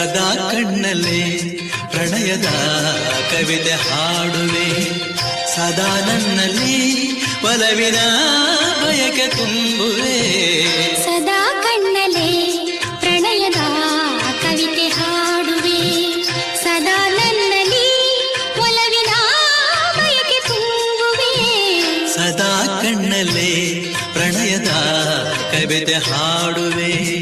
ಸದಾ ಕಣ್ಣಲ್ಲೇ ಪ್ರಣಯದ ಕವಿತೆ ಹಾಡುವೆ. ಸದಾ ನನ್ನಲ್ಲಿ ಒಲವಿನ ಬಯಕೆ ತುಂಬುವೆ. ಸದಾ ಕಣ್ಣಲೇ ಪ್ರಣಯದ ಕವಿತೆ ಹಾಡುವೆ. ಸದಾ ನನ್ನಲ್ಲಿ ಒಲವಿನ ಬಯಕೆ ತುಂಬುವೆ. ಸದಾ ಕಣ್ಣಲೇ ಪ್ರಣಯದ ಕವಿತೆ ಹಾಡುವೆ.